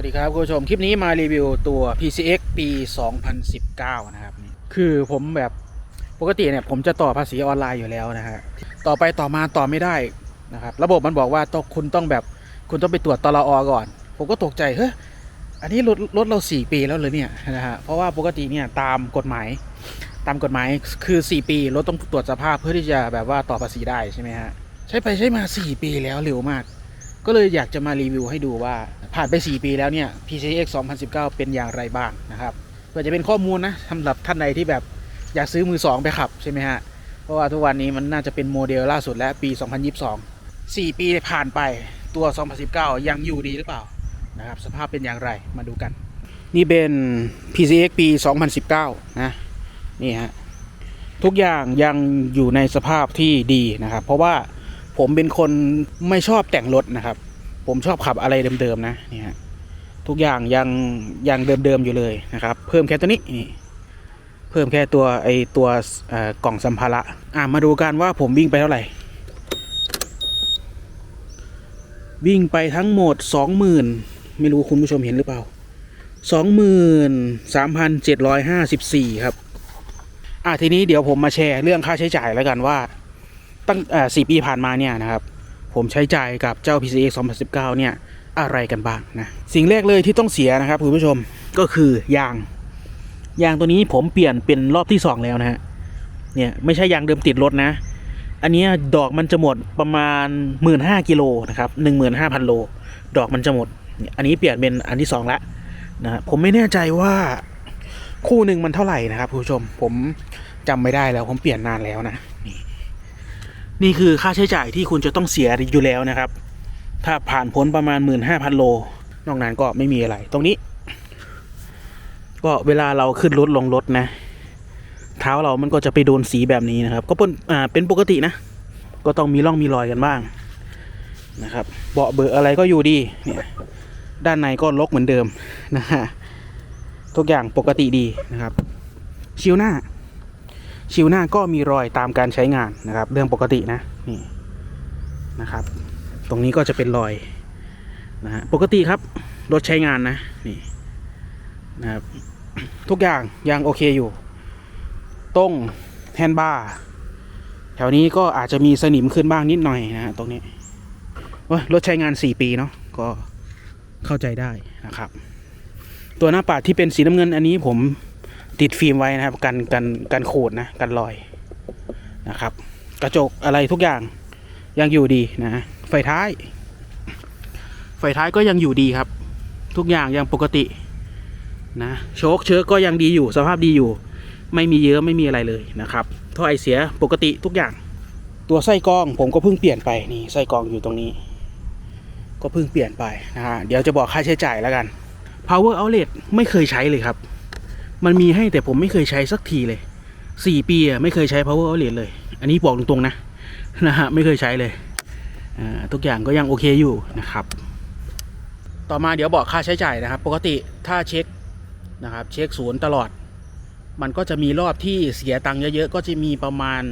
วัสดีครับคุณผู้ชม คลิปนี้มารีวิวตัว PCX ปี 2019 นะครับ คือผมแบบปกติเนี่ยผมจะต่อภาษีออนไลน์อยู่แล้วนะฮะ ต่อไปต่อมาต่อไม่ได้นะครับ ระบบมันบอกว่าต้องคุณต้องแบบคุณต้องไปตรวจตลอก่อน ผมก็ตกใจ เฮ้ย อันนี้รถรถเรา 4 ปีแล้วเลยเนี่ยนะฮะ เพราะว่าปกติเนี่ยตามกฎหมายตามกฎหมายคือ 4 ปีรถต้องตรวจสภาพเพื่อที่จะแบบว่าต่อภาษีได้ใช่ไหมฮะ ใช้ไปใช้มา 4 ปีแล้วเร็วมาก ก็เลยอยากจะมารีวิวให้ดูว่า ผ่านไป 4 ปีแล้วเนี่ย PCX 2019 เป็นอย่างไรบ้างนะครับเพื่อจะเป็นข้อมูลนะสำหรับท่านใดที่แบบอยากซื้อมือ 2 ไปขับใช่ไหมฮะ เพราะว่าทุกวันนี้มันน่าจะเป็นโมเดลล่าสุดและปี 2022 4 ปีผ่านไปตัว 2019 ยังอยู่ดีหรือเปล่านะครับ สภาพเป็นอย่างไรมาดูกัน นี่เป็น PCX ปี 2019 นะ นี่ฮะ ทุกอย่างยังอยู่ในสภาพที่ดีนะครับ เพราะว่า ผมเป็นคนไม่ชอบแต่งรถนะครับ ผมชอบขับอะไรเดิมๆนะนี่ฮะทุกอย่างยังยังเดิมๆอยู่เลยนะครับ เพิ่มแค่ตัวนี้นี่เพิ่มแค่ตัวไอตัวกล่องสัมภาระอะมาดูกันว่าผมวิ่งไปเท่าไหร่ วิ่งไปทั้งหมดสองหมื่นไม่รู้คุณผู้ชมเห็นหรือเปล่าสองหมื่นสามพันเจ็ดร้อยห้าสิบสี่ครับ อะทีนี้เดี๋ยวผมมาแชร์เรื่องค่าใช้จ่ายแล้วกันว่า ตั้งสี่ปีผ่านมาเนี่ยนะครับ ผมใช้จ่ายกับเจ้า PCX 2019 เนี่ยอะไรกันบ้างนะ สิ่งแรกเลยที่ต้องเสียนะครับคุณผู้ชมก็คือยาง ยางตัวนี้ผมเปลี่ยนเป็นรอบที่ 2 แล้วนะฮะเนี่ยไม่ใช่ยางเดิมติดรถนะ อันนี้ดอกมันจะหมดประมาณ 15,000กิโลนะครับ15,000โลดอกมันจะหมด อันนี้เปลี่ยนเป็นอันที่2แล้วนะฮะผมไม่แน่ใจว่าคู่หนึ่งมันเท่าไหร่นะครับคุณผู้ชมผมจำไม่ได้แล้วผมเปลี่ยนนานแล้วนะนี่ นี่คือค่าใช้จ่ายที่คุณจะต้องเสียอยู่แล้วนะครับ ถ้าผ่านพ้นประมาณ 15,000 โล นอกนั้นก็ไม่มีอะไร ตรงนี้ ก็เวลาเราขึ้นรถลงรถนะ เท้าเรามันก็จะไปโดนสีแบบนี้นะครับ ก็เป็นอ่าเป็นปกตินะ ก็ต้องมีร่องมีรอยกันบ้างนะครับ เบาะเบอร์อะไรก็อยู่ดี เนี่ย ด้านในก็ลกเหมือนเดิมนะฮะ ทุกอย่างปกติดีนะครับ ชิวหน้า ชิวหน้าก็มีรอยตามการใช้งานนะครับ เรื่องปกตินะนี่นะครับ ตรงนี้ก็จะเป็นรอยนะฮะปกติครับรถใช้งานนะนี่นะครับทุกอย่างยังโอเคอยู่ตรงแฮนด์บาร์แถวนี้ก็อาจจะมีสนิมขึ้นบ้างนิดหน่อยนะฮะตรงนี้ว่ารถใช้งาน 4 ปีเนาะก็เข้าใจได้นะครับ ตัวหน้าปัดที่เป็นสีน้ำเงินอันนี้ผม ติดฟิล์มไว้นะครับ กันกันกันขูดนะ กันรอยนะครับ กระจกอะไรทุกอย่างยังอยู่ดีนะ ไฟท้าย ไฟท้ายก็ยังอยู่ดีครับ ทุกอย่างยังปกตินะโชคเชื้อก็ยังดีอยู่ สภาพดีอยู่ ไม่มีเยอะไม่มีอะไรเลยนะครับท่อไอเสียปกติทุกอย่าง ตัวไส้กรองผมก็เพิ่งเปลี่ยนไปนี่ไส้กรองอยู่ตรงนี้ ก็เพิ่งเปลี่ยนไปนะฮะเดี๋ยวจะบอกค่าใช้จ่ายแล้วกัน power outlet ไม่เคยใช้เลยครับ มันมีให้แต่ผมไม่เคยใช้สักทีเลยสี่ปีอะไม่เคยใช้ power outlet เลย อันนี้บอกตรงๆนะนะฮะไม่เคยใช้เลยทุกอย่างก็ยังโอเคอยู่นะครับ ต่อมาเดี๋ยวบอกค่าใช้จ่ายนะครับ ปกติถ้าเช็คนะครับ เช็คศูนย์ตลอด มันก็จะมีรอบที่เสียตังค์เยอะๆก็จะมีประมาณ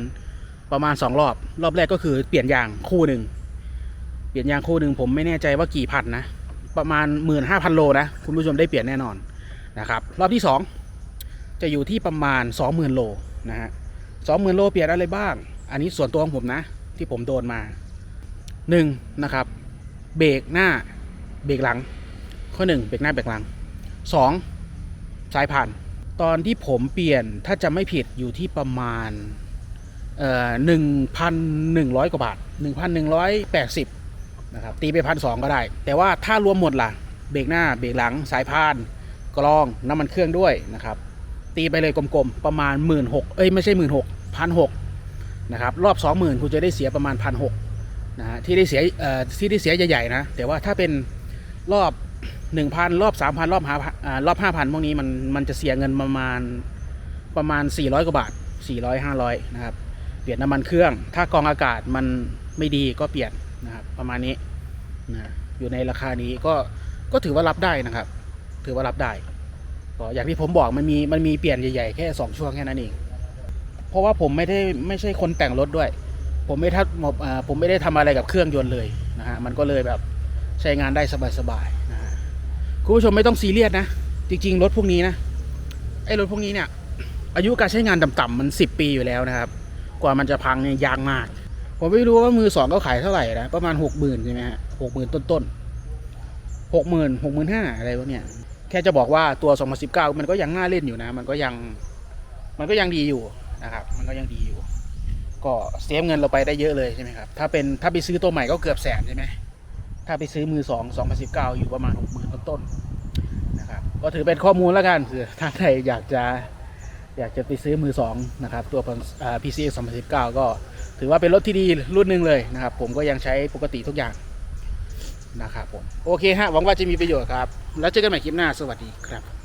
ประมาณสองรอบ รอบแรกก็คือเปลี่ยนยางคู่หนึ่งเปลี่ยนยางคู่หนึ่งผมไม่แน่ใจว่ากี่พันนะ ประมาณหมื่นห้าพันโลนะ คุณผู้ชมได้เปลี่ยนแน่นอนนะครับ รอบที่สอง จะอยู่ที่ประมาณ 20,000 โลนะฮะ20,000โลเปลี่ยนอะไรบ้าง อันนี้ส่วนตัวของผมนะ ที่ผมโดนมา1นะครับ เบรกหน้าเบรกหลัง ข้อ 1 เบรกหน้าเบรกหลัง 2 สายผ่าน ตอนที่ผมเปลี่ยนถ้าจะไม่ผิดอยู่ที่ประมาณเอ่อ1,100กว่าบาท1,180นหนึ่งร้อยแปดสิบนะครับตีไปพันสองก็ได้ แต่ว่าถ้ารวมหมดล่ะ เบรกหน้าเบรกหลังสายพานกรองน้ำมันเครื่องด้วยนะครับ ตีไปเลยกลมๆประมาณ 1 6ื่นเอ้ยไม่ใช่หมื่นหกพันหกนะครับรอบ 20,000 คุณจะได้เสียประมาณพันหกนะฮะที่ได้เสียเอ่อที่ได้เสียใหญ่ๆนะแต่ว่าถ้าเป็นรอบ 1,000 รอบ 3,000 รอบ5อ่ารอบ5,000พวกนี้มันมันจะเสียเงินประมาณประมาณ 400 กว่าบาท 400 500 นะครับ เปลี่ยนน้ำมันเครื่อง ถ้ากองอากาศมันไม่ดีก็เปลี่ยนนะครับประมาณนี้นะอยู่ในราคานี้ก็ก็ถือว่ารับได้นะครับ ถือว่ารับได้ ก็อย่างที่ผมบอกมันมีมันมีเปลี่ยนใหญ่ๆแค่สองช่วงแค่นั้นเองเพราะว่าผมไม่ได้ไม่ใช่คนแต่งรถด้วย ผมไม่ทัดผมไม่ได้ทำอะไรกับเครื่องยนต์เลยนะฮะมันก็เลยแบบใช้งานได้สบายๆนะฮะคุณผู้ชมไม่ต้องซีเรียสนะ จริง ๆ รถพวกนี้นะไอ้รถพวกนี้เนี่ย อายุการใช้งานต่ำๆมันสิบปีอยู่แล้วนะครับ กว่ามันจะพังเนี่ยยากมาก ผมไม่รู้ว่ามือสองเขาขายเท่าไหร่นะประมาณหกหมื่นใช่ไหมฮะหกหมื่นต้นๆหกหมื่นหกหมื่นห้าอะไรวะเนี่ย แค่จะบอกว่าตัว 2019 มันก็ยังน่าเล่นอยู่นะ มันก็ยังมันก็ยังดีอยู่นะครับ มันก็ยังดีอยู่ ก็เซฟเงินเราไปได้เยอะเลยใช่ไหมครับ ถ้าเป็นถ้าไปซื้อตัวใหม่ก็เกือบแสนใช่ไหมถ้าไปซื้อมือสอง2019 อยู่ประมาณ 60,000ต้นๆนะครับ ก็ถือเป็นข้อมูลแล้วกันคือถ้าใครอยากจะอยากจะไปซื้อมือสองนะครับ ตัว PCX 2019 ก็ถือว่าเป็นรถที่ดีรุ่นหนึ่งเลยนะครับ ผมก็ยังใช้ปกติทุกอย่าง นะครับผมโอเคฮะหวังว่าจะมีประโยชน์ครับ แล้วเจอกันใหม่คลิปหน้าสวัสดีครับ